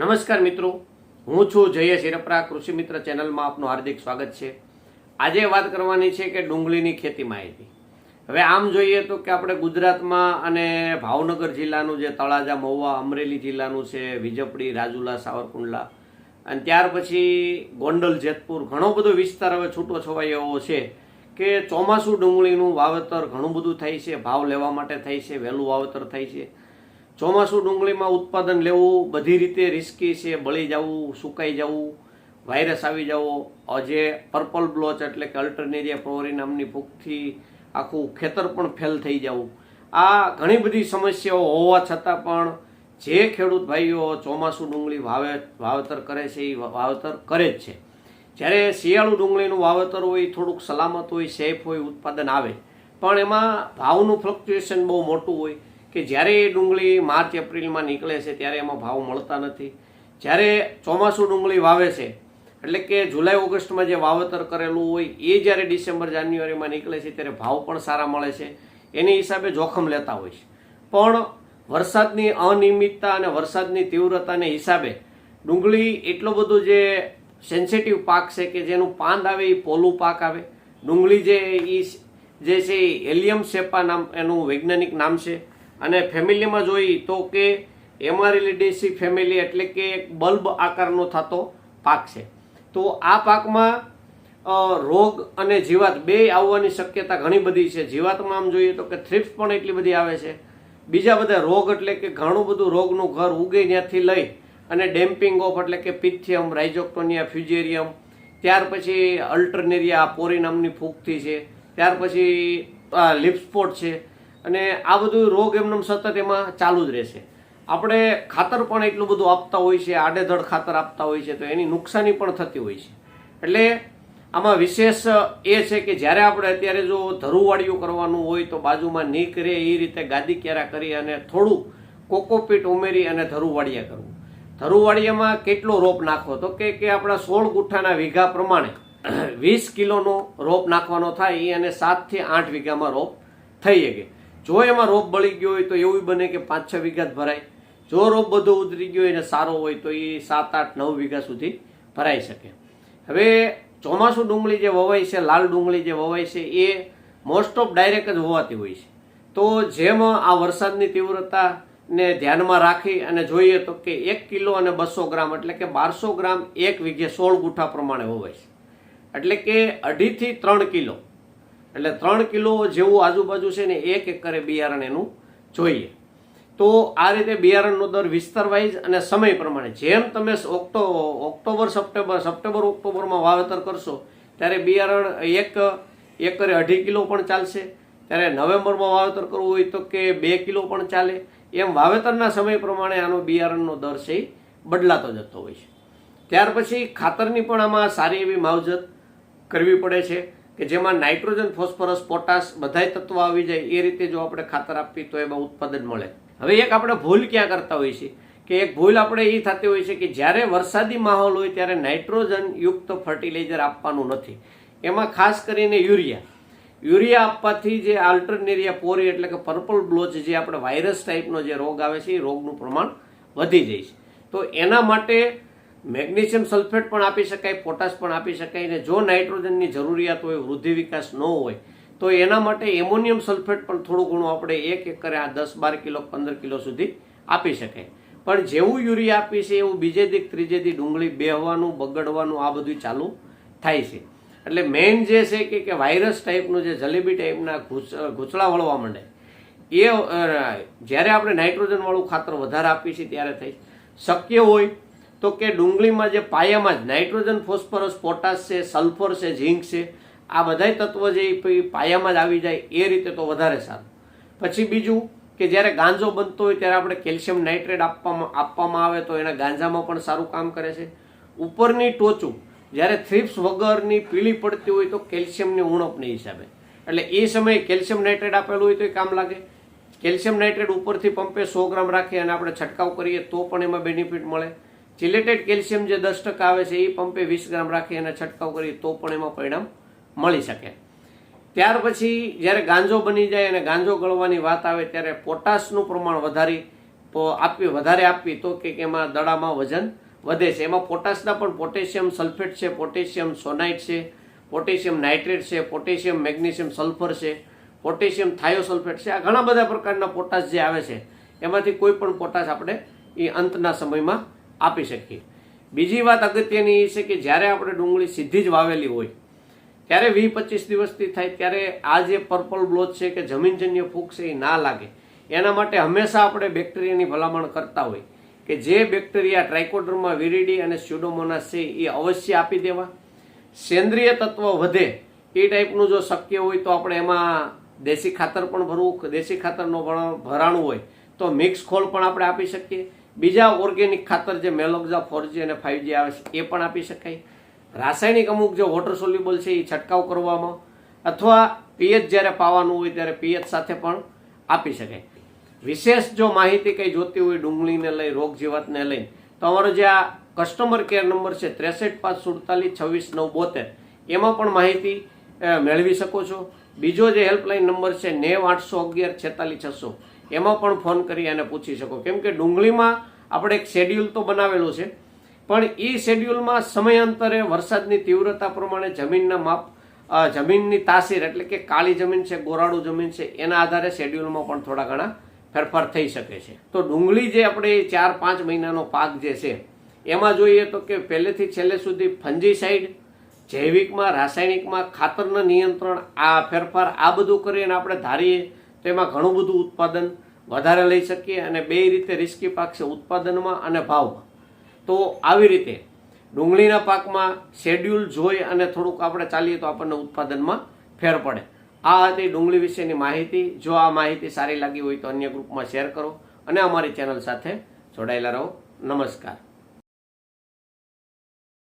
નમસ્કાર મિત્રો. હું છું જયેશ શિરપરા કૃષિ મિત્ર ચેનલમાં આપનું હાર્દિક સ્વાગત છે. આજે વાત કરવાની છે કે ડુંગળીની ખેતી માહિતી. હવે આમ જોઈએ તો કે આપણે ગુજરાતમાં અને ભાવનગર જિલ્લાનું જે તળાજા, મહુવા, અમરેલી જિલ્લાનું છે, વિજપડી, રાજુલા, સાવરકુંડલા, અને ત્યાર પછી ગોંડલ, જેતપુર, ઘણો બધો વિસ્તાર હવે છૂટો છવાઈ એવો છે કે ચોમાસું ડુંગળીનું વાવેતર ઘણું બધું થાય છે, ભાવ લેવા માટે થાય છે, વહેલું વાવેતર થાય છે. ચોમાસું ડુંગળીમાં ઉત્પાદન લેવું બધી રીતે રિસ્કી છે, બળી જવું, સુકાઈ જવું વાયરસ આવી જવો. જે પર્પલ બ્લોચ એટલે કે અલ્ટરનેરિયા પ્રોરી નામની ભૂખથી આખું ખેતર પણ ફેલ થઈ જવું. આ ઘણી બધી સમસ્યાઓ હોવા છતાં પણ જે ખેડૂત ભાઈઓ ચોમાસું ડુંગળી વાવે, વાવેતર કરે છે એ વાવેતર કરે જ છે. જ્યારે શિયાળુ ડુંગળીનું વાવેતર હોય, થોડુંક સલામત હોય સેફ હોય, ઉત્પાદન આવે. પણ એમાં ભાવનું ફ્લક્ચ્યુએશન બહુ મોટું હોય. કે જ્યારે એ ડુંગળી માર્ચ, એપ્રિલમાં નીકળે છે, ત્યારે એમાં ભાવ મળતા નથી. જ્યારે ચોમાસું ડુંગળી વાવે છે, એટલે કે જુલાઈ, ઓગસ્ટમાં જે વાવેતર કરેલું હોય, એ જ્યારે ડિસેમ્બર, જાન્યુઆરીમાં નીકળે છે, ત્યારે ભાવ પણ સારા મળે છે. એની હિસાબે જોખમ લેતા હોય છે. પણ વરસાદની અનિયમિતતા અને વરસાદની તીવ્રતાને હિસાબે ડુંગળી એટલો બધો જે સેન્સિટિવ પાક છે કે જેનું પાંદ આવે એ પોલું પાક આવે. ડુંગળી જે એ જે છે એલિયમ સેપા નામ, એનું વૈજ્ઞાનિક નામ છે. અને ફેમિલીમાં જોઈએ તો કે એમારિલિડેસી ફેમિલી એટલે કે એક બલ્બ આકારનો થતો પાક છે. તો આ પાકમાં રોગ અને જીવાત બે આવવાની શક્યતા ઘણી બધી છે. જીવાતમાં આમ જોઈએ તો કે થ્રિપ્સ પણ એટલી બધી આવે છે. બીજા બધા રોગ એટલે કે ઘણું બધું રોગનું ઘર ઉગે ત્યાંથી લઈ અને ડેમ્પિંગ ઓફ એટલે કે પિથિયમ રાઇઝોક્ટોનિયા ફ્યુજેરિયમ ત્યાર પછી અલ્ટરનેરિયા પોરી નામની ફૂગથી છે. ત્યાર પછી લિપસ્પોટ છે. અને આ બધું રોગ એમનેમ સતત એમાં ચાલુ જ રહેશે. આપણે ખાતર પણ એટલું બધું આપતા હોય છે, આડેધડ ખાતર આપતા હોય છે, તો એની નુકસાની પણ થતી હોય છે. એટલે આમાં વિશેષ એ છે કે જ્યારે આપણે અત્યારે જો ધરુવાળિયું કરવાનું હોય તો બાજુમાં નીક રહે એ રીતે ગાદી ક્યારા કરી અને થોડું કોકોપીટ ઉમેરી અને ધરુવાળિયા કરવું. ધરુવાળિયામાં કેટલો રોપ નાખવો તો કે કે આપણા સોળ ગુઠ્ઠાના વીઘા પ્રમાણે વીસ કિલોનો રોપ નાખવાનો થાય અને સાતથી આઠ વીઘામાં રોપ થઈ શકે. જો એમાં રોપ બળી ગયો હોય તો એવું બને કે પાંચ છ વીઘા ભરાય. જો રોપ બધો ઉતરી ગયો એને સારો હોય તો એ સાત, આઠ, નવ વીઘા સુધી ભરાઈ શકે. હવે ચોમાસું ડુંગળી જે વવાય છે, લાલ ડુંગળી જે વવાય છે, એ મોસ્ટ ઓફ ડાયરેક્ટ જ વવાતી હોય છે. તો જેમ આ વરસાદની તીવ્રતાને ધ્યાનમાં રાખી અને જોઈએ તો કે એક કિલો અને બસો ગ્રામ એટલે કે બારસો ગ્રામ એક વીઘે સોળ ગુઠા પ્રમાણે વવાય છે. એટલે કે અઢીથી ત્રણ કિલો. એટલે ત્રણ કિલો જેવું આજુબાજુ છે ને એક એકરે બિયારણ એનું જોઈએ. તો આ રીતે બિયારણનો દર વિસ્તાર વાઇઝ અને સમય પ્રમાણે જેમ તમે ઓક્ટો, ઓક્ટોબર સપ્ટેમ્બર સપ્ટેમ્બર ઓક્ટોબરમાં વાવેતર કરશો, ત્યારે બિયારણ એક એકરે અઢી કિલો પણ ચાલશે. ત્યારે નવેમ્બરમાં વાવેતર કરવું હોય તો કે બે કિલો પણ ચાલે. એમ વાવેતરના સમય પ્રમાણે આનો બિયારણનો દર છે બદલાતો જતો હોય છે. ત્યાર પછી ખાતરની પણ આમાં સારી એવી માવજત કરવી પડે છે. કે જેમાં નાઇટ્રોજન, ફોસ્ફરસ, પોટાશ બધાય તત્વો આવી જાય, એ રીતે જો આપણે ખાતર આપીએ તો એમાં ઉત્પાદન મળે. હવે એક આપણે ભૂલ ક્યાં કરતા હોઈએ છીએ? કે એક ભૂલ આપણે એ થતી હોય છે કે જ્યારે વરસાદી માહોલ હોય ત્યારે નાઇટ્રોજન યુક્ત ફર્ટિલાઇઝર આપવાનું નથી. એમાં ખાસ કરીને યુરિયા. યુરિયા આપવાથી જે આલ્ટરનેરિયા પોરી એટલે કે પર્પલ બ્લોચ જે આપણે વાયરસ ટાઈપનો જે રોગ આવે છે, એ રોગનું પ્રમાણ વધી જાય છે. તો એના માટે મેગ્નેશિયમ સલ્ફેટ પણ આપી શકાય, પોટાશ પણ આપી શકાય અને જો નાઇટ્રોજનની જરૂરિયાત હોય, વૃદ્ધિ વિકાસ ન હોય, તો એના માટે એમોનિયમ સલ્ફેટ પણ થોડું ઘણું આપણે એક એકરે આ દસ, બાર કિલો, પંદર કિલો સુધી આપી શકાય. પણ જેવું યુરિયા આપી છે, એવું બીજે દીક ત્રીજે દી ડુંગળી બેહવાનું, બગડવાનું, આ બધું ચાલુ થાય છે. એટલે મેઇન જે છે કે કે વાયરસ ટાઈપનું જે જલેબી ટાઈપના ઘૂંચળા વળવા માંડે, એ જ્યારે આપણે નાઇટ્રોજનવાળું ખાતર વધારે આપીએ છીએ, ત્યારે થાય. શક્ય હોય તો કે ડુંગળીમાં જે પાયામાં જ નાઇટ્રોજન, ફોસ્ફરસ, પોટાશ છે, સલ્ફર છે, ઝીંક છે, આ બધાય તત્વો જે પાયામાં જ આવી જાય, એ રીતે તો વધારે સારું. પછી બીજું કે જ્યારે ગાંજો બનતો હોય ત્યારે આપણે કેલ્શિયમ નાઇટ્રેટ આપવામાં આપવામાં આવે તો એના ગાંજામાં પણ સારું કામ કરે છે. ઉપરની ટોચું જ્યારે થ્રિપ્સ વગરની પીળી પડતી હોય તો કેલ્શિયમની ઉણપની હિસાબે. એટલે એ સમયે કેલ્શિયમ નાઇટ્રેટ આપેલું હોય તો એ કામ લાગે. કેલ્શિયમ નાઇટ્રેટ ઉપરથી પંપે સો ગ્રામ રાખીએ અને આપણે છંટકાવ કરીએ તો પણ એમાં બેનિફિટ મળે. ચિલેટેડ કેલ્શિયમ જે દસ ટકા આવે છે, એ પંપે વીસ ગ્રામ રાખી અને છંટકાવ કરી તો પણ એમાં પરિણામ મળી શકે. ત્યાર પછી જ્યારે ગાંજો બની જાય અને ગાંજો ગળવાની વાત આવે ત્યારે પોટાશનું પ્રમાણ વધારી આપવી, વધારે આપવી તો કે એમાં દડામાં વજન વધે છે. એમાં પોટાશના પણ પોટેશિયમ સલ્ફેટ છે, પોટેશિયમ સોનાઇટ છે, પોટેશિયમ નાઇટ્રેટ છે, પોટેશિયમ મેગ્નેશિયમ સલ્ફર છે, પોટેશિયમ થાયોસલ્ફેટ છે. આ ઘણા બધા પ્રકારના પોટાશ જે આવે છે, એમાંથી કોઈ પણ પોટાશ આપણે એ અંતના સમયમાં આપી શકીએ. બીજી વાત અગત્યની એ છે કે જ્યારે આપણે ડુંગળી સીધી જ વાવેલી હોય, ત્યારે વીસ પચીસ દિવસથી થાય, ત્યારે આ જે પર્પલ બ્લોચ છે કે જમીનજન્ય ફૂગ છે એ ના લાગે. એના માટે હંમેશા આપણે બેક્ટેરિયાની ભલામણ કરતા હોય કે જે બેક્ટેરિયા ટ્રાઇકોડર્મા વિરીડી અને સ્યુડોમોનાસ છે એ અવશ્ય આપી દેવા. સેન્દ્રિય તત્વ વધે એ ટાઈપનું જો શક્ય હોય તો આપણે એમાં દેશી ખાતર પણ ભરવું, દેશી ખાતરનું ભરાણું હોય તો મિક્સ ખોલ પણ આપણે આપી શકીએ. બીજા ઓર્ગેનિક ખાતર જે મેલોક્ઝા ફોરજી અને ફાઇવજી આવે છે, એ પણ આપી શકાય. રાસાયણિક અમુક જે વોટર સોલ્યુબલ છે, એ છંટકાવ કરવામાં, અથવા પીએચ જ્યારે પાવાનું હોય ત્યારે પીએચ સાથે પણ આપી શકાય. વિશેષ જો માહિતી કંઈ જોતી હોય ડુંગળીને લઈ, રોગ જીવાતને લઈ, તો અમારો જે આ કસ્ટમર કેર નંબર છે, ત્રેસઠ પાંચ સુડતાલીસ છવ્વીસ નવ બોતેર, એમાં પણ માહિતી મેળવી શકો છો. બીજો જે હેલ્પલાઇન નંબર છે, નેવ આઠસો અગિયાર છેતાલીસ છસો. એમાં પણ ફોન કરી અને પૂછી શકો. કેમ કે ડુંગળીમાં આપણે એક શેડ્યુલ તો બનાવેલું છે, પણ એ શેડ્યુલમાં સમયાંતરે વરસાદની તીવ્રતા પ્રમાણે જમીનના માપ જમીનની તાસીર એટલે કે કાળી જમીન છે, ગોરાળું જમીન છે, એના આધારે શેડ્યુલમાં પણ થોડા ઘણા ફેરફાર થઈ શકે છે. તો ડુંગળી જે આપણે ચાર, પાંચ મહિનાનો પાક જે છે, એમાં જોઈએ તો કે પહેલેથી છેલ્લે સુધી ફંજીસાઇડ જૈવિકમાં, રાસાયણિકમાં, ખાતરના નિયંત્રણ, આ ફેરફાર આ બધું કરીને આપણે ધારીએ તો એમાં ઘણું બધું ઉત્પાદન વધારે લઈ શકીએ અને બે રીતે રિસ્કી પાક છે ઉત્પાદનમાં અને ભાવમાં. તો આવી રીતે ડુંગળીના પાકમાં શેડ્યુલ જોઈ અને થોડુંક આપણે ચાલીએ તો આપણને ઉત્પાદનમાં ફેર પડે. આ હતી ડુંગળી વિશેની માહિતી. જો આ માહિતી સારી લાગી હોય તો અન્ય ગ્રુપમાં શેર કરો અને અમારી ચેનલ સાથે જોડાયેલા રહો. નમસ્કાર.